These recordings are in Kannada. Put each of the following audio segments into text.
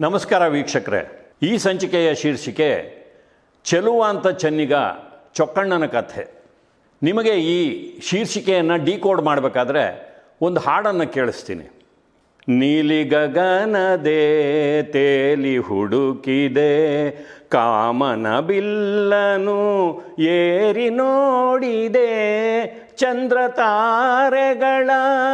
ನಮಸ್ಕಾರ ವೀಕ್ಷಕರೇ. ಈ ಸಂಚಿಕೆಯ ಶೀರ್ಷಿಕೆ, ಚೆಲುವಾಂತ ಚೆನ್ನಿಗ ಚೊಕ್ಕಣ್ಣನ ಕಥೆ. ನಿಮಗೆ ಈ ಶೀರ್ಷಿಕೆಯನ್ನು ಡಿಕೋಡ್ ಮಾಡಬೇಕಾದ್ರೆ ಒಂದು ಹಾಡನ್ನು ಕೇಳಿಸ್ತೀನಿ. ನೀಲಿ ಗಗನದೇ, ತೇಲಿ ಹುಡುಕಿದೆ, ಕಾಮನ ಬಿಲ್ಲನು ಏರಿ ನೋಡಿದೆ, ಚಂದ್ರ ತಾರೆಗಳ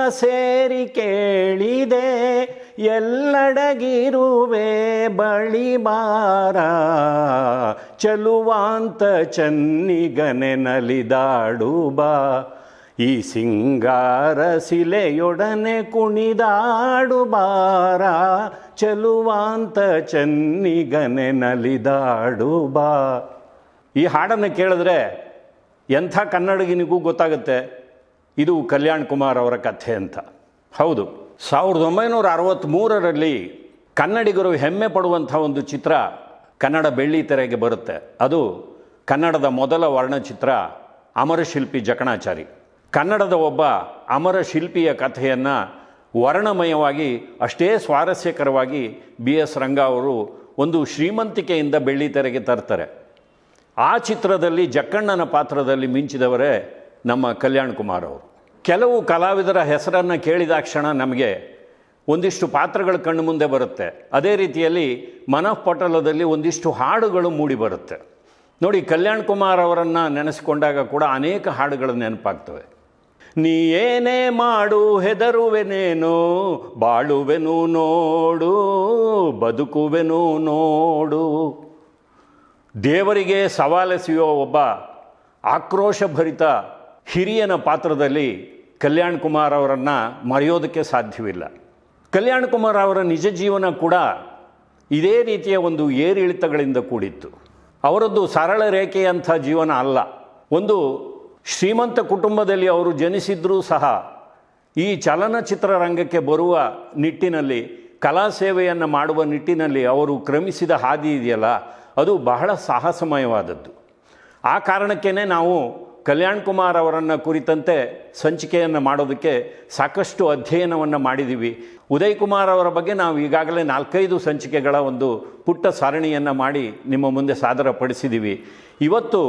ಸೇರಿ ಕೇಳಿದೆ ಎಲ್ಲಡಗಿರುವೆ ಬಳಿ ಬಾರ, ಚಲುವಾಂತ ಚನ್ನಿಗನೆ ನಲಿದಾಡು ಬಾ ಈ ಸಿಂಗಾರ ಶಿಲೆಯೊಡನೆ ಕುಣಿದಾಡುಬಾರ, ಚಲುವಾಂತ ಚನ್ನಿಗನೆ ನಲಿದಾಡು ಬಾ ಈ ಹಾಡನ್ನು ಕೇಳಿದ್ರೆ ಎಂಥ ಕನ್ನಡಗಿನಿಗೂ ಗೊತ್ತಾಗುತ್ತೆ? ಇದು ಕಲ್ಯಾಣ್ ಕುಮಾರ್ ಅವರ ಕಥೆ ಅಂತ. ಹೌದು. ಸಾವಿರದ ಒಂಬೈನೂರ ಅರವತ್ತ್ಮೂರರಲ್ಲಿ ಕನ್ನಡಿಗರು ಹೆಮ್ಮೆ ಪಡುವಂಥ ಒಂದು ಚಿತ್ರ ಕನ್ನಡ ಬೆಳ್ಳಿ ತೆರೆಗೆ ಬರುತ್ತೆ. ಅದು ಕನ್ನಡದ ಮೊದಲ ವರ್ಣಚಿತ್ರ ಅಮರಶಿಲ್ಪಿ ಜಕಣಾಚಾರಿ. ಕನ್ನಡದ ಒಬ್ಬ ಅಮರ ಶಿಲ್ಪಿಯ ಕಥೆಯನ್ನು ವರ್ಣಮಯವಾಗಿ, ಅಷ್ಟೇ ಸ್ವಾರಸ್ಯಕರವಾಗಿ ಬಿ ಎಸ್ ರಂಗ ಅವರು ಒಂದು ಶ್ರೀಮಂತಿಕೆಯಿಂದ ಬೆಳ್ಳಿ ತೆರೆಗೆ ತರ್ತಾರೆ. ಆ ಚಿತ್ರದಲ್ಲಿ ಜಕ್ಕಣ್ಣನ ಪಾತ್ರದಲ್ಲಿ ಮಿಂಚಿದವರೇ ನಮ್ಮ ಕಲ್ಯಾಣ್ ಕುಮಾರ್ ಅವರು. ಕೆಲವು ಕಲಾವಿದರ ಹೆಸರನ್ನು ಕೇಳಿದಾಕ್ಷಣ ನಮಗೆ ಒಂದಿಷ್ಟು ಪಾತ್ರಗಳು ಕಣ್ಣು ಮುಂದೆ ಬರುತ್ತೆ. ಅದೇ ರೀತಿಯಲ್ಲಿ ಮನಃಪಟಲದಲ್ಲಿ ಒಂದಿಷ್ಟು ಹಾಡುಗಳು ಮೂಡಿ ಬರುತ್ತೆ. ನೋಡಿ, ಕಲ್ಯಾಣ್ ಕುಮಾರ್ ಅವರನ್ನು ನೆನೆಸಿಕೊಂಡಾಗ ಕೂಡ ಅನೇಕ ಹಾಡುಗಳು ನೆನಪಾಗ್ತವೆ. ನೀ ಏನೇ ಮಾಡು, ಹೆದರುವೆನೇನು, ಬಾಳುವೆನು ನೋಡು, ಬದುಕುವೆನು ನೋಡು. ದೇವರಿಗೆ ಸವಾಲೆಸೆಯೋ ಒಬ್ಬ ಆಕ್ರೋಶಭರಿತ ಹಿರಿಯನ ಪಾತ್ರದಲ್ಲಿ ಕಲ್ಯಾಣ್ ಕುಮಾರ್ ಅವರನ್ನು ಮರೆಯೋದಕ್ಕೆ ಸಾಧ್ಯವಿಲ್ಲ. ಕಲ್ಯಾಣ್ ಕುಮಾರ್ ಅವರ ನಿಜ ಜೀವನ ಕೂಡ ಇದೇ ರೀತಿಯ ಒಂದು ಏರಿಳಿತಗಳಿಂದ ಕೂಡಿತ್ತು. ಅವರದ್ದು ಸರಳ ರೇಖೆಯಂಥ ಜೀವನ ಅಲ್ಲ. ಒಂದು ಶ್ರೀಮಂತ ಕುಟುಂಬದಲ್ಲಿ ಅವರು ಜನಿಸಿದ್ರೂ ಸಹ ಈ ಚಲನಚಿತ್ರ ರಂಗಕ್ಕೆ ಬರುವ ನಿಟ್ಟಿನಲ್ಲಿ, ಕಲಾ ಸೇವೆಯನ್ನು ಮಾಡುವ ನಿಟ್ಟಿನಲ್ಲಿ ಅವರು ಕ್ರಮಿಸಿದ ಹಾದಿ ಇದೆಯಲ್ಲ, ಅದು ಬಹಳ ಸಾಹಸಮಯವಾದದ್ದು. ಆ ಕಾರಣಕ್ಕೇ ನಾವು ಕಲ್ಯಾಣ್ ಕುಮಾರ್ ಅವರನ್ನು ಕುರಿತಂತೆ ಸಂಚಿಕೆಯನ್ನು ಮಾಡೋದಕ್ಕೆ ಸಾಕಷ್ಟು ಅಧ್ಯಯನವನ್ನು ಮಾಡಿದ್ದೀವಿ ಉದಯ್ ಕುಮಾರ್ ಅವರ ಬಗ್ಗೆ ನಾವು ಈಗಾಗಲೇ ನಾಲ್ಕೈದು ಸಂಚಿಕೆಗಳ ಒಂದು ಪುಟ್ಟ ಸಾರಣಿಯನ್ನು ಮಾಡಿ ನಿಮ್ಮ ಮುಂದೆ ಸಾದರಪಡಿಸಿದ್ದೀವಿ ಇವತ್ತು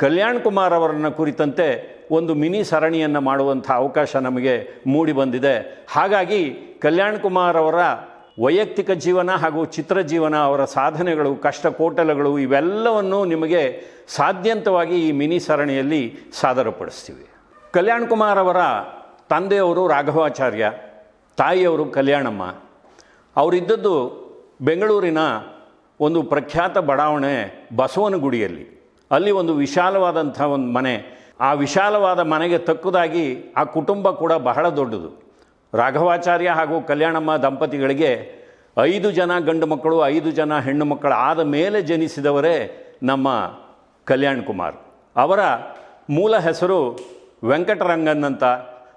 ಕಲ್ಯಾಣ್ ಕುಮಾರ್ ಅವರನ್ನು ಕುರಿತಂತೆ ಒಂದು ಮಿನಿ ಸರಣಿಯನ್ನು ಮಾಡುವಂಥ ಅವಕಾಶ ನಮಗೆ ಮೂಡಿ ಬಂದಿದೆ ಹಾಗಾಗಿ ಕಲ್ಯಾಣ್ ಕುಮಾರ್ ಅವರ ವೈಯಕ್ತಿಕ ಜೀವನ ಹಾಗೂ ಚಿತ್ರ ಜೀವನ ಅವರ ಸಾಧನೆಗಳು, ಕಷ್ಟ ಕೋಟಲಗಳು, ಇವೆಲ್ಲವನ್ನು ನಿಮಗೆ ಸಾಧ್ಯಂತವಾಗಿ ಈ ಮಿನಿ ಸರಣಿಯಲ್ಲಿ ಸಾದರಪಡಿಸ್ತೀವಿ. ಕಲ್ಯಾಣ್ ಕುಮಾರ್ ಅವರ ತಂದೆಯವರು ರಾಘವಾಚಾರ್ಯ, ತಾಯಿಯವರು ಕಲ್ಯಾಣಮ್ಮ. ಅವರಿದ್ದದ್ದು ಬೆಂಗಳೂರಿನ ಒಂದು ಪ್ರಖ್ಯಾತ ಬಡಾವಣೆ ಬಸವನಗುಡಿಯಲ್ಲಿ. ಅಲ್ಲಿ ಒಂದು ವಿಶಾಲವಾದಂಥ ಒಂದು ಮನೆ. ಆ ವಿಶಾಲವಾದ ಮನೆಗೆ ತಕ್ಕುದಾಗಿ ಆ ಕುಟುಂಬ ಕೂಡ ಬಹಳ ದೊಡ್ಡದು. ರಾಘವಾಚಾರ್ಯ ಹಾಗೂ ಕಲ್ಯಾಣಮ್ಮ ದಂಪತಿಗಳಿಗೆ ಐದು ಜನ ಗಂಡು ಮಕ್ಕಳು, ಐದು ಜನ ಹೆಣ್ಣು ಮಕ್ಕಳು ಆದ ಮೇಲೆ ಜನಿಸಿದವರೇ ನಮ್ಮ ಕಲ್ಯಾಣ್ ಕುಮಾರ್. ಅವರ ಮೂಲ ಹೆಸರು ವೆಂಕಟರಂಗನ್ ಅಂತ.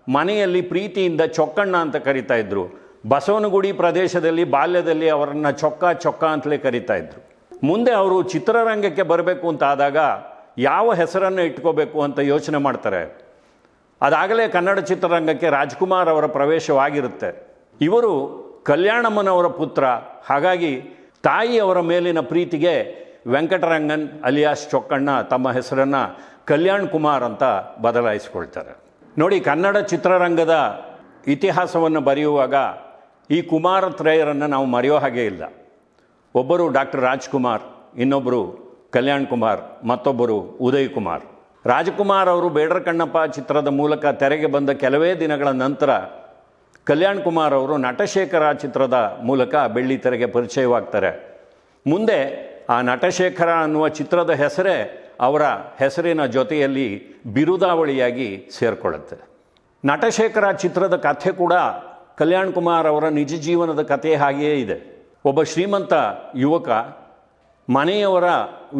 ಮನೆಯಲ್ಲಿ ಪ್ರೀತಿಯಿಂದ ಚೊಕ್ಕಣ್ಣ ಅಂತ ಕರಿತಾ ಇದ್ದರು ಬಸವನಗುಡಿ ಪ್ರದೇಶದಲ್ಲಿ, ಬಾಲ್ಯದಲ್ಲಿ ಅವರನ್ನು ಚೊಕ್ಕ ಚೊಕ್ಕ ಅಂತಲೇ ಕರಿತಾ ಇದ್ದರು ಮುಂದೆ ಅವರು ಚಿತ್ರರಂಗಕ್ಕೆ ಬರಬೇಕು ಅಂತ ಆದಾಗ ಯಾವ ಹೆಸರನ್ನು ಇಟ್ಕೋಬೇಕು ಅಂತ ಯೋಚನೆ ಮಾಡ್ತಾರೆ. ಅದಾಗಲೇ ಕನ್ನಡ ಚಿತ್ರರಂಗಕ್ಕೆ ರಾಜ್ಕುಮಾರ್ ಅವರ ಪ್ರವೇಶವಾಗಿರುತ್ತೆ. ಇವರು ಕಲ್ಯಾಣಮ್ಮನವರ ಪುತ್ರ, ಹಾಗಾಗಿ ತಾಯಿಯವರ ಮೇಲಿನ ಪ್ರೀತಿಗೆ ವೆಂಕಟರಂಗನ್ ಅಲಿಯಾಸ್ ಚೊಕ್ಕಣ್ಣ ತಮ್ಮ ಹೆಸರನ್ನು ಕಲ್ಯಾಣ್ ಕುಮಾರ್ ಅಂತ ಬದಲಾಯಿಸಿಕೊಳ್ತಾರೆ. ನೋಡಿ, ಕನ್ನಡ ಚಿತ್ರರಂಗದ ಇತಿಹಾಸವನ್ನು ಬರೆಯುವಾಗ ಈ ಕುಮಾರ ತ್ರಯರನ್ನು ನಾವು ಮರೆಯೋ ಹಾಗೆ ಇಲ್ಲ. ಒಬ್ಬರು ಡಾಕ್ಟರ್ ರಾಜ್ಕುಮಾರ್ ಇನ್ನೊಬ್ಬರು ಕಲ್ಯಾಣ್ ಕುಮಾರ್, ಮತ್ತೊಬ್ಬರು ಉದಯ್ ಕುಮಾರ್. ರಾಜಕುಮಾರ್ ಅವರು ಬೇಡರ ಕಣ್ಣಪ್ಪ ಚಿತ್ರದ ಮೂಲಕ ತೆರೆಗೆ ಬಂದ ಕೆಲವೇ ದಿನಗಳ ನಂತರ ಕಲ್ಯಾಣ್ ಕುಮಾರ್ ಅವರು ನಟಶೇಖರ ಚಿತ್ರದ ಮೂಲಕ ಬೆಳ್ಳಿ ತೆರೆಗೆ ಪರಿಚಯವಾಗ್ತಾರೆ. ಮುಂದೆ ಆ ನಟಶೇಖರ ಅನ್ನುವ ಚಿತ್ರದ ಹೆಸರೇ ಅವರ ಹೆಸರಿನ ಜೊತೆಯಲ್ಲಿ ಬಿರುದಾವಳಿಯಾಗಿ ಸೇರಿಕೊಳ್ಳುತ್ತೆ. ನಟಶೇಖರ ಚಿತ್ರದ ಕಥೆ ಕೂಡ ಕಲ್ಯಾಣ್ ಕುಮಾರ್ ಅವರ ನಿಜ ಜೀವನದ ಕಥೆ ಹಾಗೆಯೇ ಇದೆ. ಒಬ್ಬ ಶ್ರೀಮಂತ ಯುವಕ ಮನೆಯವರ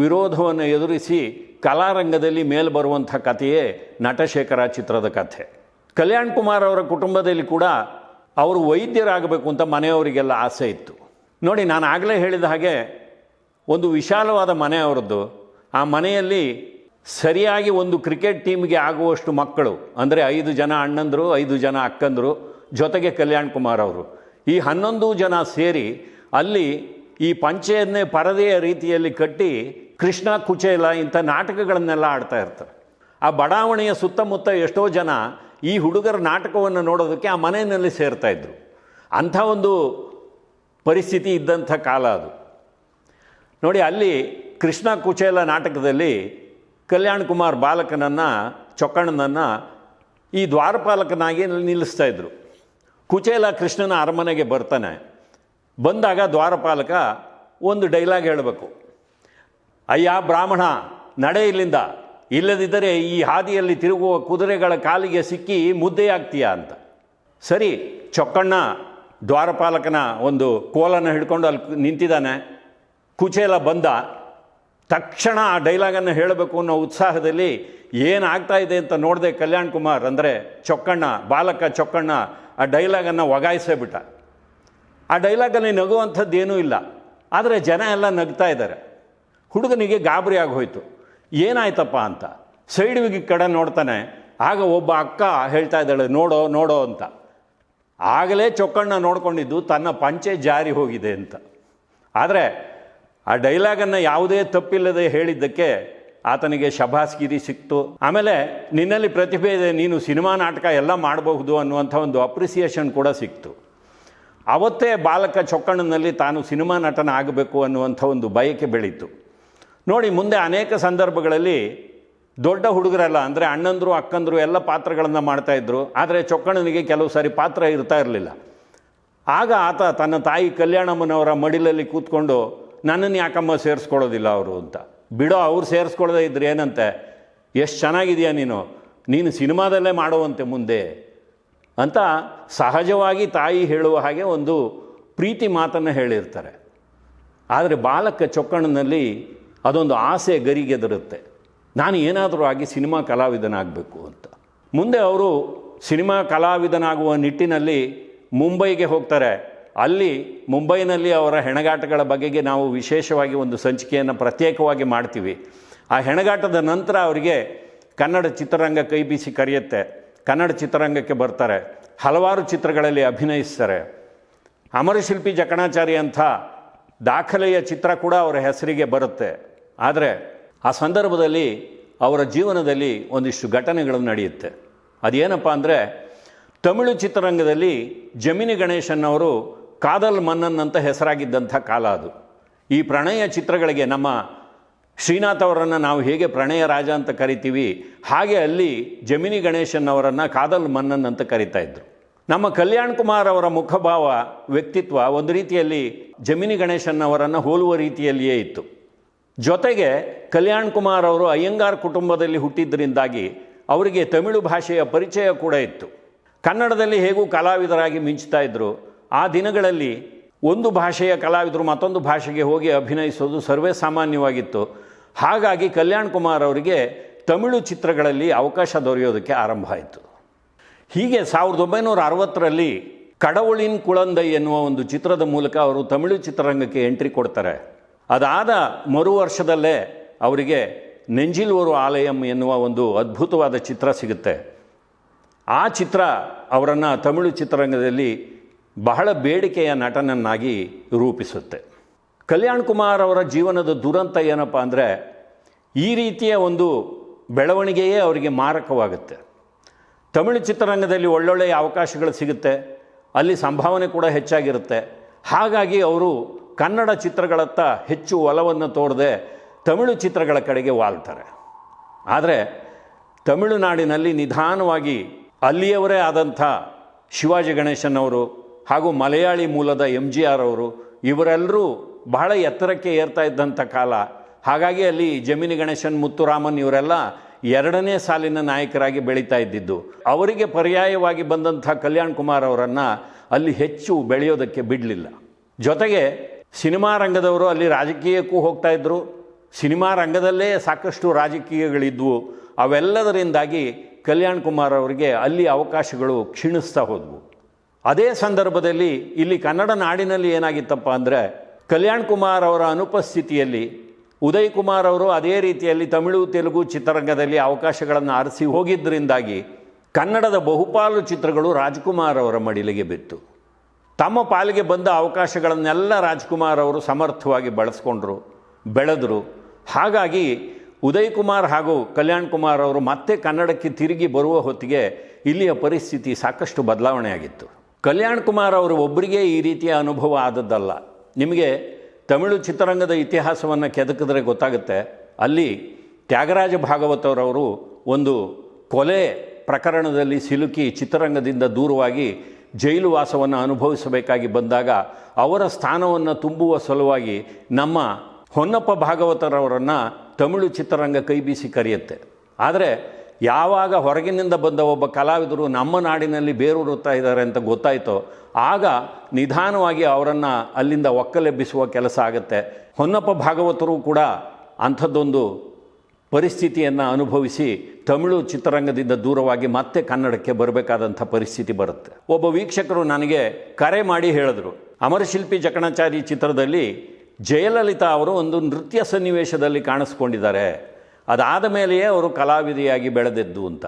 ವಿರೋಧವನ್ನು ಎದುರಿಸಿ ಕಲಾರಂಗದಲ್ಲಿ ಮೇಲೆ ಬರುವಂಥ ಕಥೆಯೇ ನಟಶೇಖರ ಚಿತ್ರದ ಕಥೆ. ಕಲ್ಯಾಣ್ ಕುಮಾರ್ ಅವರ ಕುಟುಂಬದಲ್ಲಿ ಕೂಡ ಅವರು ವೈದ್ಯರಾಗಬೇಕು ಅಂತ ಮನೆಯವರಿಗೆಲ್ಲ ಆಸೆ ಇತ್ತು. ನೋಡಿ, ನಾನು ಆಗಲೇ ಹೇಳಿದ ಹಾಗೆ ಒಂದು ವಿಶಾಲವಾದ ಮನೆ ಅವರದ್ದು. ಆ ಮನೆಯಲ್ಲಿ ಸರಿಯಾಗಿ ಒಂದು ಕ್ರಿಕೆಟ್ ಟೀಮ್ಗೆ ಆಗುವಷ್ಟು ಮಕ್ಕಳು, ಅಂದರೆ ಐದು ಜನ ಅಣ್ಣಂದರು, ಐದು ಜನ ಅಕ್ಕಂದರು, ಜೊತೆಗೆ ಕಲ್ಯಾಣ್ ಕುಮಾರ್ ಅವರು. ಈ ಹನ್ನೊಂದು ಜನ ಸೇರಿ ಅಲ್ಲಿ ಈ ಪಂಚೆಯನ್ನೇ ಪರದೆಯ ರೀತಿಯಲ್ಲಿ ಕಟ್ಟಿ ಕೃಷ್ಣ ಕುಚೇಲ ಇಂಥ ನಾಟಕಗಳನ್ನೆಲ್ಲ ಆಡ್ತಾ ಇರ್ತಾರೆ. ಆ ಬಡಾವಣೆಯ ಸುತ್ತಮುತ್ತ ಎಷ್ಟೋ ಜನ ಈ ಹುಡುಗರ ನಾಟಕವನ್ನು ನೋಡೋದಕ್ಕೆ ಆ ಮನೆಯಲ್ಲಿ ಸೇರ್ತಾ ಇದ್ರು. ಅಂಥ ಒಂದು ಪರಿಸ್ಥಿತಿ ಇದ್ದಂಥ ಕಾಲ ಅದು. ನೋಡಿ, ಅಲ್ಲಿ ಕೃಷ್ಣ ಕುಚೇಲ ನಾಟಕದಲ್ಲಿ ಕಲ್ಯಾಣ್ ಕುಮಾರ್ ಬಾಲಕನನ್ನು, ಚೊಕ್ಕಣ್ಣನನ್ನು ಈ ದ್ವಾರಪಾಲಕನಾಗಿ ನಿಲ್ಲಿಸ್ತಾ ಇದ್ರು. ಕುಚೇಲ ಕೃಷ್ಣನ ಅರಮನೆಗೆ ಬರ್ತಾನೆ. ಬಂದಾಗ ದ್ವಾರಪಾಲಕ ಒಂದು ಡೈಲಾಗ್ ಹೇಳಬೇಕು. ಅಯ್ಯ ಬ್ರಾಹ್ಮಣ, ನಡೆ ಇಲ್ಲಿಂದ. ಇಲ್ಲದಿದ್ದರೆ ಈ ಹಾದಿಯಲ್ಲಿ ತಿರುಗುವ ಕುದುರೆಗಳ ಕಾಲಿಗೆ ಸಿಕ್ಕಿ ಮುದ್ದೆಯಾಗ್ತೀಯ ಅಂತ. ಸರಿ, ಚೊಕ್ಕಣ್ಣ. ದ್ವಾರಪಾಲಕನ ಒಂದು ಕೋಲನ್ನು ಹಿಡ್ಕೊಂಡು ಅಲ್ಲಿ ನಿಂತಿದ್ದಾನೆ. ಕುಚೇಲ ಬಂದ. ತಕ್ಷಣ ಆ ಡೈಲಾಗನ್ನು ಹೇಳಬೇಕು ಅನ್ನೋ ಉತ್ಸಾಹದಲ್ಲಿ ಏನಾಗ್ತಾ ಇದೆ ಅಂತ ನೋಡಿದೆ ಕಲ್ಯಾಣ್ ಕುಮಾರ್ ಅಂದರೆ ಚೊಕ್ಕಣ್ಣ, ಬಾಲಕ ಚೊಕ್ಕಣ್ಣ ಆ ಡೈಲಾಗನ್ನು ಒಗಾಯಿಸೇ ಬಿಟ್ಟ. ಆ ಡೈಲಾಗಲ್ಲಿ ನಗುವಂಥದ್ದು ಏನೂ ಇಲ್ಲ. ಆದರೆ ಜನ ಎಲ್ಲ ನಗ್ತಾ ಇದ್ದಾರೆ. ಹುಡುಗನಿಗೆ ಗಾಬರಿ ಆಗೋಯ್ತು ಏನಾಯ್ತಪ್ಪ ಅಂತ. ಸೈಡ್ ವಿಗಿ ಕಡೆ ನೋಡ್ತಾನೆ. ಆಗ ಒಬ್ಬ ಅಕ್ಕ ಹೇಳ್ತಾ ಇದ್ದಾಳೆ, ನೋಡೋ ನೋಡೋ ಅಂತ. ಆಗಲೇ ಚೊಕ್ಕಣ್ಣ ನೋಡ್ಕೊಂಡಿದ್ದು, ತನ್ನ ಪಂಚೆ ಜಾರಿ ಹೋಗಿದೆ ಅಂತ. ಆದರೆ ಆ ಡೈಲಾಗನ್ನು ಯಾವುದೇ ತಪ್ಪಿಲ್ಲದೆ ಹೇಳಿದ್ದಕ್ಕೆ ಆತನಿಗೆ ಶಭಾಸ್ಗಿರಿ ಸಿಕ್ತು. ಆಮೇಲೆ ನಿನ್ನಲ್ಲಿ ಪ್ರತಿಭೆ ಇದೆ, ನೀನು ಸಿನಿಮಾ ನಾಟಕ ಎಲ್ಲ ಮಾಡಬಹುದು ಅನ್ನುವಂಥ ಒಂದು ಅಪ್ರಿಸಿಯೇಷನ್ ಕೂಡ ಸಿಕ್ತು. ಅವತ್ತೇ ಬಾಲಕ ಚೊಕ್ಕಣ್ಣನಲ್ಲಿ ತಾನು ಸಿನಿಮಾ ನಟನ ಆಗಬೇಕು ಅನ್ನುವಂಥ ಒಂದು ಬಯಕೆ ಬೆಳೀತು. ನೋಡಿ, ಮುಂದೆ ಅನೇಕ ಸಂದರ್ಭಗಳಲ್ಲಿ ದೊಡ್ಡ ಹುಡುಗರೆಲ್ಲ, ಅಂದರೆ ಅಣ್ಣಂದರು, ಅಕ್ಕಂದರು ಎಲ್ಲ ಪಾತ್ರಗಳನ್ನು ಮಾಡ್ತಾಯಿದ್ರು ಆದರೆ ಚೊಕ್ಕಣ್ಣನಿಗೆ ಕೆಲವು ಸಾರಿ ಪಾತ್ರ ಇರ್ತಾ ಇರಲಿಲ್ಲ. ಆಗ ಆತ ತನ್ನ ತಾಯಿ ಕಲ್ಯಾಣಮ್ಮನವರ ಮಡಿಲಲ್ಲಿ ಕೂತ್ಕೊಂಡು, ನನ್ನನ್ನು ಯಾಕಮ್ಮ ಸೇರಿಸ್ಕೊಳ್ಳೋದಿಲ್ಲ ಅವರು ಅಂತ. ಬಿಡೋ, ಅವ್ರು ಸೇರಿಸ್ಕೊಳ್ಳೋದೇ ಇದ್ರೆ ಏನಂತೆ? ಎಷ್ಟು ಚೆನ್ನಾಗಿದೆಯಾ ನೀನು? ನೀನು ಸಿನಿಮಾದಲ್ಲೇ ಮಾಡುವಂತೆ ಮುಂದೆ. ಅಂತ ಸಹಜವಾಗಿ ತಾಯಿ ಹೇಳುವ ಹಾಗೆ ಒಂದು ಪ್ರೀತಿ ಮಾತನ್ನು ಹೇಳಿರ್ತಾರೆ. ಆದರೆ ಬಾಲಕ ಚೊಕ್ಕಣ್ಣನಲ್ಲಿ ಅದೊಂದು ಆಸೆ ಗರಿಗೆದರುತ್ತೆ. ನಾನು ಏನಾದರೂ ಆಗಿ ಸಿನಿಮಾ ಕಲಾವಿದನಾಗಬೇಕು ಅಂತ. ಮುಂದೆ ಅವರು ಸಿನಿಮಾ ಕಲಾವಿದನಾಗುವ ನಿಟ್ಟಿನಲ್ಲಿ ಮುಂಬೈಗೆ ಹೋಗ್ತಾರೆ. ಅಲ್ಲಿ ಮುಂಬೈನಲ್ಲಿ ಅವರ ಹೆಣಗಾಟಗಳ ಬಗೆಗೆ ನಾವು ವಿಶೇಷವಾಗಿ ಒಂದು ಸಂಚಿಕೆಯನ್ನು ಪ್ರತ್ಯೇಕವಾಗಿ ಮಾಡ್ತೀವಿ. ಆ ಹೆಣಗಾಟದ ನಂತರ ಅವರಿಗೆ ಕನ್ನಡ ಚಿತ್ರರಂಗ ಕೈ ಬೀಸಿ ಕರೆಯುತ್ತೆ. ಕನ್ನಡ ಚಿತ್ರರಂಗಕ್ಕೆ ಬರ್ತಾರೆ, ಹಲವಾರು ಚಿತ್ರಗಳಲ್ಲಿ ಅಭಿನಯಿಸ್ತಾರೆ. ಅಮರಶಿಲ್ಪಿ ಜಕಣಾಚಾರಿ ಅಂಥ ದಾಖಲೆಯ ಚಿತ್ರ ಕೂಡ ಅವರ ಹೆಸರಿಗೆ ಬರುತ್ತೆ. ಆದರೆ ಆ ಸಂದರ್ಭದಲ್ಲಿ ಅವರ ಜೀವನದಲ್ಲಿ ಒಂದಿಷ್ಟು ಘಟನೆಗಳು ನಡೆಯುತ್ತೆ. ಅದೇನಪ್ಪ ಅಂದರೆ, ತಮಿಳು ಚಿತ್ರರಂಗದಲ್ಲಿ ಜಮಿನಿ ಗಣೇಶನ್ ಅವರು ಕಾದಲ್ ಮನ್ನನ್ ಅಂತ ಹೆಸರಾಗಿದ್ದಂಥ ಕಾಲ ಅದು. ಈ ಪ್ರಣಯ ಚಿತ್ರಗಳಿಗೆ ನಮ್ಮ ಶ್ರೀನಾಥ್ ಅವರನ್ನು ನಾವು ಹೇಗೆ ಪ್ರಣಯ ರಾಜ ಅಂತ ಕರಿತೀವಿ, ಹಾಗೆ ಅಲ್ಲಿ ಜಮಿನಿ ಗಣೇಶನ್ ಅವರನ್ನು ಕಾದಲ್ ಮನ್ನನ್ ಅಂತ ಕರಿತಾ ಇದ್ರು. ನಮ್ಮ ಕಲ್ಯಾಣ್ ಕುಮಾರ್ ಅವರ ಮುಖಭಾವ, ವ್ಯಕ್ತಿತ್ವ ಒಂದು ರೀತಿಯಲ್ಲಿ ಜಮಿನಿ ಗಣೇಶನ್ ಅವರನ್ನು ಹೋಲುವ ರೀತಿಯಲ್ಲಿಯೇ ಇತ್ತು. ಜೊತೆಗೆ ಕಲ್ಯಾಣ್ ಕುಮಾರ್ ಅವರು ಅಯ್ಯಂಗಾರ್ ಕುಟುಂಬದಲ್ಲಿ ಹುಟ್ಟಿದ್ದರಿಂದಾಗಿ ಅವರಿಗೆ ತಮಿಳು ಭಾಷೆಯ ಪರಿಚಯ ಕೂಡ ಇತ್ತು. ಕನ್ನಡದಲ್ಲಿ ಹೇಗೂ ಕಲಾವಿದರಾಗಿ ಮಿಂಚ್ತಾ ಇದ್ದರು ಆ ದಿನಗಳಲ್ಲಿ ಒಂದು ಭಾಷೆಯ ಕಲಾವಿದರು ಮತ್ತೊಂದು ಭಾಷೆಗೆ ಹೋಗಿ ಅಭಿನಯಿಸೋದು ಸರ್ವೇ ಸಾಮಾನ್ಯವಾಗಿತ್ತು. ಹಾಗಾಗಿ ಕಲ್ಯಾಣ್ ಕುಮಾರ್ ಅವರಿಗೆ ತಮಿಳು ಚಿತ್ರಗಳಲ್ಲಿ ಅವಕಾಶ ದೊರೆಯೋದಕ್ಕೆ ಆರಂಭ ಆಯಿತು. ಹೀಗೆ ಸಾವಿರದ ಒಂಬೈನೂರ ಅರವತ್ತರಲ್ಲಿ ಕಡವುಳಿನ್ ಕುಳಂದೈ ಎನ್ನುವ ಒಂದು ಚಿತ್ರದ ಮೂಲಕ ಅವರು ತಮಿಳು ಚಿತ್ರರಂಗಕ್ಕೆ ಎಂಟ್ರಿ ಕೊಡ್ತಾರೆ. ಅದಾದ ಮರು ವರ್ಷದಲ್ಲೇ ಅವರಿಗೆ ನೆಂಜಿಲ್ವರು ಆಲಯಂ ಎನ್ನುವ ಒಂದು ಅದ್ಭುತವಾದ ಚಿತ್ರ ಸಿಗುತ್ತೆ. ಆ ಚಿತ್ರ ಅವರನ್ನು ತಮಿಳು ಚಿತ್ರರಂಗದಲ್ಲಿ ಬಹಳ ಬೇಡಿಕೆಯ ನಟನನ್ನಾಗಿ ರೂಪಿಸುತ್ತೆ. ಕಲ್ಯಾಣ್ ಕುಮಾರ್ ಅವರ ಜೀವನದ ದುರಂತ ಏನಪ್ಪ ಅಂದರೆ, ಈ ರೀತಿಯ ಒಂದು ಬೆಳವಣಿಗೆಯೇ ಅವರಿಗೆ ಮಾರಕವಾಗುತ್ತೆ. ತಮಿಳು ಚಿತ್ರರಂಗದಲ್ಲಿ ಒಳ್ಳೊಳ್ಳೆಯ ಅವಕಾಶಗಳು ಸಿಗುತ್ತೆ, ಅಲ್ಲಿ ಸಂಭಾವನೆ ಕೂಡ ಹೆಚ್ಚಾಗಿರುತ್ತೆ. ಹಾಗಾಗಿ ಅವರು ಕನ್ನಡ ಚಿತ್ರಗಳತ್ತ ಹೆಚ್ಚು ಒಲವನ್ನು ತೋರದೆ ತಮಿಳು ಚಿತ್ರಗಳ ಕಡೆಗೆ ವಾಲ್ತಾರೆ. ಆದರೆ, ತಮಿಳುನಾಡಿನಲ್ಲಿ ನಿಧಾನವಾಗಿ ಅಲ್ಲಿಯವರೇ ಆದಂಥ ಶಿವಾಜಿ ಗಣೇಶನ್ ಅವರು ಹಾಗೂ ಮಲಯಾಳಿ ಮೂಲದ ಎಂ ಜಿ ಆರ್ ಅವರು, ಇವರೆಲ್ಲರೂ ಬಹಳ ಎತ್ತರಕ್ಕೆ ಏರ್ತಾ ಇದ್ದಂಥ ಕಾಲ. ಹಾಗಾಗಿ ಅಲ್ಲಿ ಜಮಿನಿ ಗಣೇಶನ್, ಮುತ್ತುರಾಮನ್ ಇವರೆಲ್ಲ ಎರಡನೇ ಸಾಲಿನ ನಾಯಕರಾಗಿ ಬೆಳೀತಾ ಇದ್ದಿದ್ದು. ಅವರಿಗೆ ಪರ್ಯಾಯವಾಗಿ ಬಂದಂಥ ಕಲ್ಯಾಣ್ ಕುಮಾರ್ ಅವರನ್ನು ಅಲ್ಲಿ ಹೆಚ್ಚು ಬೆಳೆಯೋದಕ್ಕೆ ಬಿಡಲಿಲ್ಲ. ಜೊತೆಗೆ ಸಿನಿಮಾ ರಂಗದವರು ಅಲ್ಲಿ ರಾಜಕೀಯಕ್ಕೂ ಹೋಗ್ತಾ ಇದ್ದರು ಸಿನಿಮಾ ರಂಗದಲ್ಲೇ ಸಾಕಷ್ಟು ರಾಜಕೀಯಗಳಿದ್ವು. ಅವೆಲ್ಲದರಿಂದಾಗಿ ಕಲ್ಯಾಣ್ ಕುಮಾರ್ ಅವರಿಗೆ ಅಲ್ಲಿ ಅವಕಾಶಗಳು ಕ್ಷೀಣಿಸ್ತಾ ಹೋದವು. ಅದೇ ಸಂದರ್ಭದಲ್ಲಿ ಇಲ್ಲಿ ಕನ್ನಡ ನಾಡಿನಲ್ಲಿ ಏನಾಗಿತ್ತಪ್ಪ ಅಂದರೆ ಕಲ್ಯಾಣ್ ಕುಮಾರ್ ಅವರ ಅನುಪಸ್ಥಿತಿಯಲ್ಲಿ, ಉದಯ್ ಕುಮಾರ್ ಅವರು ಅದೇ ರೀತಿಯಲ್ಲಿ ತಮಿಳು, ತೆಲುಗು ಚಿತ್ರರಂಗದಲ್ಲಿ ಅವಕಾಶಗಳನ್ನು ಆರಿಸಿ ಹೋಗಿದ್ದರಿಂದಾಗಿ ಕನ್ನಡದ ಬಹುಪಾಲು ಚಿತ್ರಗಳು ರಾಜ್ಕುಮಾರ್ ಅವರ ಮಡಿಲಿಗೆ ಬಿತ್ತು. ತಮ್ಮ ಪಾಲಿಗೆ ಬಂದ ಅವಕಾಶಗಳನ್ನೆಲ್ಲ ರಾಜ್ಕುಮಾರ್ ಅವರು ಸಮರ್ಥವಾಗಿ ಬಳಸ್ಕೊಂಡ್ರು, ಬೆಳೆದರು. ಹಾಗಾಗಿ ಉದಯ್ ಕುಮಾರ್ ಹಾಗೂ ಕಲ್ಯಾಣ್ ಕುಮಾರ್ ಅವರು ಮತ್ತೆ ಕನ್ನಡಕ್ಕೆ ತಿರುಗಿ ಬರುವ ಹೊತ್ತಿಗೆ ಇಲ್ಲಿಯ ಪರಿಸ್ಥಿತಿ ಸಾಕಷ್ಟು ಬದಲಾವಣೆ ಆಗಿತ್ತು ಕಲ್ಯಾಣ್ ಕುಮಾರ್ ಅವರು ಒಬ್ಬರಿಗೆ ಈ ರೀತಿಯ ಅನುಭವ ಆದದ್ದಲ್ಲ. ನಿಮಗೆ ತಮಿಳು ಚಿತ್ರರಂಗದ ಇತಿಹಾಸವನ್ನು ಕೆದಕಿದ್ರೆ ಗೊತ್ತಾಗುತ್ತೆ. ಅಲ್ಲಿ ತ್ಯಾಗರಾಜ ಭಾಗವತರವರು ಒಂದು ಕೊಲೆ ಪ್ರಕರಣದಲ್ಲಿ ಸಿಲುಕಿ ಚಿತ್ರರಂಗದಿಂದ ದೂರವಾಗಿ ಜೈಲು ವಾಸವನ್ನು ಅನುಭವಿಸಬೇಕಾಗಿ ಬಂದಾಗ ಅವರ ಸ್ಥಾನವನ್ನು ತುಂಬುವ ಸಲುವಾಗಿ ನಮ್ಮ ಹೊನ್ನಪ್ಪ ಭಾಗವತರವರನ್ನು ತಮಿಳು ಚಿತ್ರರಂಗ ಕೈ ಬೀಸಿ ಕರೆಯುತ್ತೆ. ಆದರೆ ಯಾವಾಗ ಹೊರಗಿನಿಂದ ಬಂದ ಒಬ್ಬ ಕಲಾವಿದರು ನಮ್ಮ ನಾಡಿನಲ್ಲಿ ಬೇರೂರುತ್ತಾ ಇದ್ದಾರೆ ಅಂತ ಗೊತ್ತಾಯಿತೋ, ಆಗ ನಿಧಾನವಾಗಿ ಅವರನ್ನು ಅಲ್ಲಿಂದ ಒಕ್ಕಲೆಬ್ಬಿಸುವ ಕೆಲಸ ಆಗುತ್ತೆ. ಹೊನ್ನಪ್ಪ ಭಾಗವತರು ಕೂಡ ಅಂಥದ್ದೊಂದು ಪರಿಸ್ಥಿತಿಯನ್ನು ಅನುಭವಿಸಿ ತಮಿಳು ಚಿತ್ರರಂಗದಿಂದ ದೂರವಾಗಿ ಮತ್ತೆ ಕನ್ನಡಕ್ಕೆ ಬರಬೇಕಾದಂಥ ಪರಿಸ್ಥಿತಿ ಬರುತ್ತೆ. ಒಬ್ಬ ವೀಕ್ಷಕರು ನನಗೆ ಕರೆ ಮಾಡಿ ಹೇಳಿದ್ರು, ಅಮರಶಿಲ್ಪಿ ಜಕಣಾಚಾರಿ ಚಿತ್ರದಲ್ಲಿ ಜಯಲಲಿತಾ ಅವರು ಒಂದು ನೃತ್ಯ ಸನ್ನಿವೇಶದಲ್ಲಿ ಕಾಣಿಸ್ಕೊಂಡಿದ್ದಾರೆ. ಅದಾದ ಮೇಲೆಯೇ ಅವರು ಕಲಾವಿದೆಯಾಗಿ ಬೆಳೆದಿದ್ದು ಅಂತ.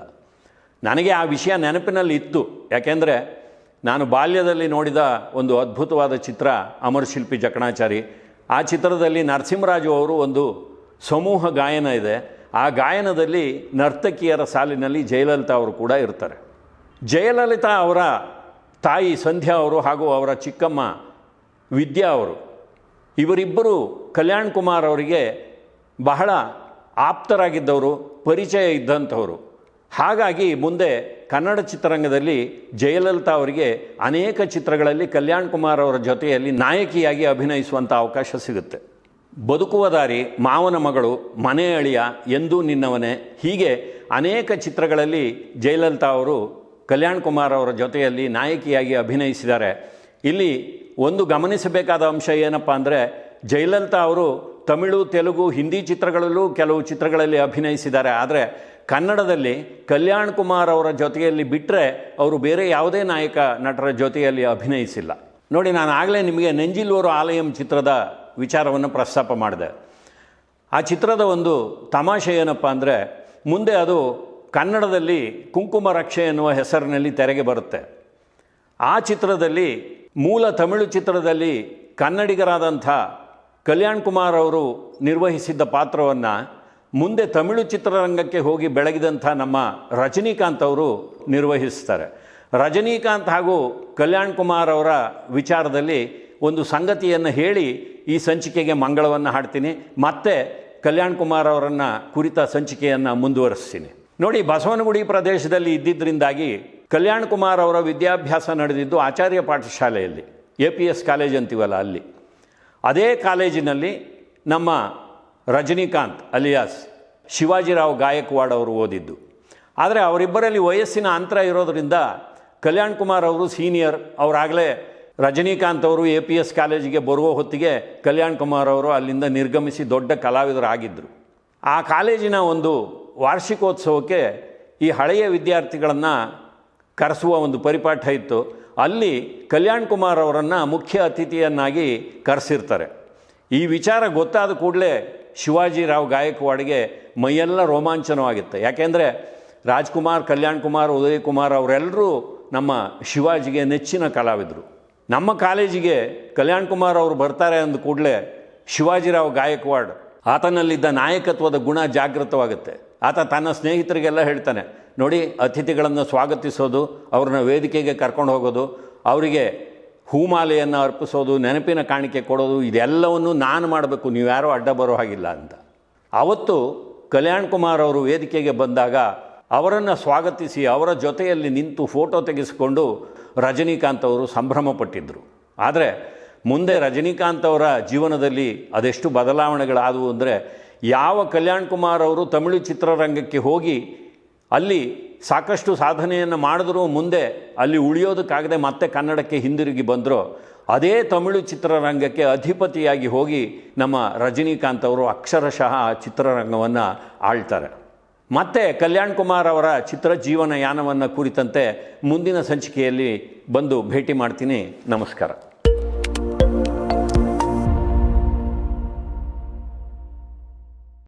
ನನಗೆ ಆ ವಿಷಯ ನೆನಪಿನಲ್ಲಿ ಇತ್ತು. ಯಾಕೆಂದರೆ ನಾನು ಬಾಲ್ಯದಲ್ಲಿ ನೋಡಿದ ಒಂದು ಅದ್ಭುತವಾದ ಚಿತ್ರ ಅಮರಶಿಲ್ಪಿ ಜಕಣಾಚಾರಿ. ಆ ಚಿತ್ರದಲ್ಲಿ ನರಸಿಂಹರಾಜು ಅವರು ಒಂದು ಸಮೂಹ ಗಾಯನ ಇದೆ. ಆ ಗಾಯನದಲ್ಲಿ ನರ್ತಕಿಯರ ಸಾಲಿನಲ್ಲಿ ಜಯಲಲಿತಾ ಅವರು ಕೂಡ ಇರ್ತಾರೆ. ಜಯಲಲಿತಾ ಅವರ ತಾಯಿ ಸಂಧ್ಯಾ ಅವರು ಹಾಗೂ ಅವರ ಚಿಕ್ಕಮ್ಮ ವಿದ್ಯಾ ಅವರು. ಇವರಿಬ್ಬರು ಕಲ್ಯಾಣ್ ಕುಮಾರ್ ಅವರಿಗೆ ಬಹಳ ಆಪ್ತರಾಗಿದ್ದವರು, ಪರಿಚಯ ಇದ್ದಂಥವರು ಹಾಗಾಗಿ ಮುಂದೆ ಕನ್ನಡ ಚಿತ್ರರಂಗದಲ್ಲಿ ಜಯಲಲಿತಾ ಅವರಿಗೆ ಅನೇಕ ಚಿತ್ರಗಳಲ್ಲಿ ಕಲ್ಯಾಣ್ ಕುಮಾರ್ ಅವರ ಜೊತೆಯಲ್ಲಿ ನಾಯಕಿಯಾಗಿ ಅಭಿನಯಿಸುವಂಥ ಅವಕಾಶ ಸಿಗುತ್ತೆ. ಬದುಕುವ ದಾರಿ, ಮಾವನ ಮಗಳು, ಮನೆ ಅಳಿಯ ಎಂದೂ ನಿನ್ನವನೇ. ಹೀಗೆ ಅನೇಕ ಚಿತ್ರಗಳಲ್ಲಿ ಜಯಲಲಿತಾ ಅವರು ಕಲ್ಯಾಣ್ ಕುಮಾರ್ ಅವರ ಜೊತೆಯಲ್ಲಿ ನಾಯಕಿಯಾಗಿ ಅಭಿನಯಿಸಿದ್ದಾರೆ. ಇಲ್ಲಿ ಒಂದು ಗಮನಿಸಬೇಕಾದ ಅಂಶ ಏನಪ್ಪ ಅಂದರೆ, ಜಯಲಲಿತಾ ಅವರು ತಮಿಳು, ತೆಲುಗು, ಹಿಂದಿ ಚಿತ್ರಗಳಲ್ಲೂ ಕೆಲವು ಚಿತ್ರಗಳಲ್ಲಿ ಅಭಿನಯಿಸಿದ್ದಾರೆ. ಆದರೆ ಕನ್ನಡದಲ್ಲಿ ಕಲ್ಯಾಣ್ ಕುಮಾರ್ ಅವರ ಜೊತೆಯಲ್ಲಿ ಬಿಟ್ಟರೆ ಅವರು ಬೇರೆ ಯಾವುದೇ ನಾಯಕ ನಟರ ಜೊತೆಯಲ್ಲಿ ಅಭಿನಯಿಸಿಲ್ಲ. ನೋಡಿ, ನಾನು ಆಗಲೇ ನಿಮಗೆ ನೆಂಜಿಲ್ವರು ಆಲಯಂ ಚಿತ್ರದ ವಿಚಾರವನ್ನು ಪ್ರಸ್ತಾಪ ಮಾಡಿದೆ. ಆ ಚಿತ್ರದ ಒಂದು ತಮಾಷೆ ಏನಪ್ಪ ಅಂದರೆ, ಮುಂದೆ ಅದು ಕನ್ನಡದಲ್ಲಿ ಕುಂಕುಮ ರಕ್ಷೆ ಎನ್ನುವ ಹೆಸರಿನಲ್ಲಿ ತೆರೆಗೆ ಬರುತ್ತೆ. ಆ ಚಿತ್ರದಲ್ಲಿ ಮೂಲ ತಮಿಳು ಚಿತ್ರದಲ್ಲಿ ಕನ್ನಡಿಗರಾದಂಥ ಕಲ್ಯಾಣ್ ಕುಮಾರ್ ಅವರು ನಿರ್ವಹಿಸಿದ್ದ ಪಾತ್ರವನ್ನು ಮುಂದೆ ತಮಿಳು ಚಿತ್ರರಂಗಕ್ಕೆ ಹೋಗಿ ಬೆಳಗಿದಂಥ ನಮ್ಮ ರಜನೀಕಾಂತ್ ಅವರು ನಿರ್ವಹಿಸ್ತಾರೆ. ರಜನೀಕಾಂತ್ ಹಾಗೂ ಕಲ್ಯಾಣ್ ಕುಮಾರ್ ಅವರ ವಿಚಾರದಲ್ಲಿ ಒಂದು ಸಂಗತಿಯನ್ನು ಹೇಳಿ ಈ ಸಂಚಿಕೆಗೆ ಮಂಗಳವನ್ನು ಹಾಡ್ತೀನಿ. ಮತ್ತೆ ಕಲ್ಯಾಣ್ ಕುಮಾರ್ ಅವರನ್ನು ಕುರಿತ ಸಂಚಿಕೆಯನ್ನು ಮುಂದುವರಿಸ್ತೀನಿ. ನೋಡಿ, ಬಸವನಗುಡಿ ಪ್ರದೇಶದಲ್ಲಿ ಇದ್ದಿದ್ದರಿಂದಾಗಿ ಕಲ್ಯಾಣ್ ಕುಮಾರ್ ಅವರ ವಿದ್ಯಾಭ್ಯಾಸ ನಡೆದಿದ್ದು ಆಚಾರ್ಯ ಪಾಠಶಾಲೆಯಲ್ಲಿ, ಎ ಪಿ ಎಸ್ ಕಾಲೇಜ್ ಅಂತೀವಲ್ಲ ಅಲ್ಲಿ. ಅದೇ ಕಾಲೇಜಿನಲ್ಲಿ ನಮ್ಮ ರಜನಿಕಾಂತ್ ಅಲಿಯಾಸ್ ಶಿವಾಜಿರಾವ್ ಗಾಯಕ್ವಾಡ್ ಅವರು ಓದಿದ್ದು. ಆದರೆ ಅವರಿಬ್ಬರಲ್ಲಿ ವಯಸ್ಸಿನ ಅಂತರ ಇರೋದರಿಂದ ಕಲ್ಯಾಣ್ ಕುಮಾರ್ ಅವರು ಸೀನಿಯರ್, ಅವರಾಗಲೇ ರಜನಿಕಾಂತ್ ಅವರು ಎ ಪಿ ಎಸ್ ಕಾಲೇಜಿಗೆ ಬರುವ ಹೊತ್ತಿಗೆ ಕಲ್ಯಾಣ್ ಕುಮಾರ್ ಅವರು ಅಲ್ಲಿಂದ ನಿರ್ಗಮಿಸಿ ದೊಡ್ಡ ಕಲಾವಿದರಾಗಿದ್ದರು ಆ ಕಾಲೇಜಿನ ಒಂದು ವಾರ್ಷಿಕೋತ್ಸವಕ್ಕೆ ಈ ಹಳೆಯ ವಿದ್ಯಾರ್ಥಿಗಳನ್ನು ಕರೆಸುವ ಒಂದು ಪರಿಪಾಠ ಇತ್ತು. ಅಲ್ಲಿ ಕಲ್ಯಾಣ್ ಕುಮಾರ್ ಅವರನ್ನು ಮುಖ್ಯ ಅತಿಥಿಯನ್ನಾಗಿ ಕರೆಸಿರ್ತಾರೆ. ಈ ವಿಚಾರ ಗೊತ್ತಾದ ಕೂಡಲೇ ಶಿವಾಜಿರಾವ್ ಗಾಯಕ್ವಾಡ್ಗೆ ಮೈಯೆಲ್ಲ ರೋಮಾಂಚನವಾಗಿತ್ತು. ಯಾಕೆಂದರೆ ರಾಜ್ಕುಮಾರ್, ಕಲ್ಯಾಣ್ ಕುಮಾರ್, ಉದಯ್ ಕುಮಾರ್ ಅವರೆಲ್ಲರೂ ನಮ್ಮ ಶಿವಾಜಿಗೆ ನೆಚ್ಚಿನ ಕಲಾವಿದರು. ನಮ್ಮ ಕಾಲೇಜಿಗೆ ಕಲ್ಯಾಣ್ ಕುಮಾರ್ ಅವರು ಬರ್ತಾರೆ ಅಂದ ಕೂಡಲೇ ಶಿವಾಜಿರಾವ್ ಗಾಯಕ್ವಾಡ್ ಆತನಲ್ಲಿದ್ದ ನಾಯಕತ್ವದ ಗುಣ ಜಾಗೃತವಾಗುತ್ತೆ. ಆತ ತನ್ನ ಸ್ನೇಹಿತರಿಗೆಲ್ಲ ಹೇಳ್ತಾನೆ ನೋಡಿ ಅತಿಥಿಗಳನ್ನು ಸ್ವಾಗತಿಸೋದು, ಅವ್ರನ್ನ ವೇದಿಕೆಗೆ ಕರ್ಕೊಂಡು ಹೋಗೋದು, ಅವರಿಗೆ ಹೂಮಾಲೆಯನ್ನು ಅರ್ಪಿಸೋದು, ನೆನಪಿನ ಕಾಣಿಕೆ ಕೊಡೋದು, ಇದೆಲ್ಲವನ್ನು ನಾನು ಮಾಡಬೇಕು, ನೀವು ಯಾರೂ ಅಡ್ಡ ಬರೋ ಹಾಗಿಲ್ಲ ಅಂತ. ಅವತ್ತು ಕಲ್ಯಾಣ್ ಕುಮಾರ್ ಅವರು ವೇದಿಕೆಗೆ ಬಂದಾಗ ಅವರನ್ನು ಸ್ವಾಗತಿಸಿ ಅವರ ಜೊತೆಯಲ್ಲಿ ನಿಂತು ಫೋಟೋ ತೆಗೆಸಿಕೊಂಡು ರಜನಿಕಾಂತ್ ಅವರು ಸಂಭ್ರಮಪಟ್ಟಿದ್ದರು ಆದರೆ ಮುಂದೆ ರಜನಿಕಾಂತ್ ಅವರ ಜೀವನದಲ್ಲಿ ಅದೆಷ್ಟು ಬದಲಾವಣೆಗಳಾದವು ಅಂದರೆ ಯಾವ ಕಲ್ಯಾಣ್ ಕುಮಾರ್ ಅವರು ತಮಿಳು ಚಿತ್ರರಂಗಕ್ಕೆ ಹೋಗಿ ಅಲ್ಲಿ ಸಾಕಷ್ಟು ಸಾಧನೆಯನ್ನು ಮಾಡಿದ್ರು ಮುಂದೆ ಅಲ್ಲಿ ಉಳಿಯೋದಕ್ಕಾಗದೆ ಮತ್ತೆ ಕನ್ನಡಕ್ಕೆ ಹಿಂದಿರುಗಿ ಬಂದರು. ಅದೇ ತಮಿಳು ಚಿತ್ರರಂಗಕ್ಕೆ ಅಧಿಪತಿಯಾಗಿ ಹೋಗಿ ನಮ್ಮ ರಜನಿಕಾಂತ್ ಅವರು ಅಕ್ಷರಶಃ ಚಿತ್ರರಂಗವನ್ನು ಆಳ್ತಾರೆ. ಮತ್ತೆ ಕಲ್ಯಾಣ್ ಕುಮಾರ್ ಅವರ ಚಿತ್ರ ಜೀವನ ಯಾನವನ್ನು ಕುರಿತಂತೆ ಮುಂದಿನ ಸಂಚಿಕೆಯಲ್ಲಿ ಬಂದು ಭೇಟಿ ಮಾಡ್ತೀನಿ. ನಮಸ್ಕಾರ.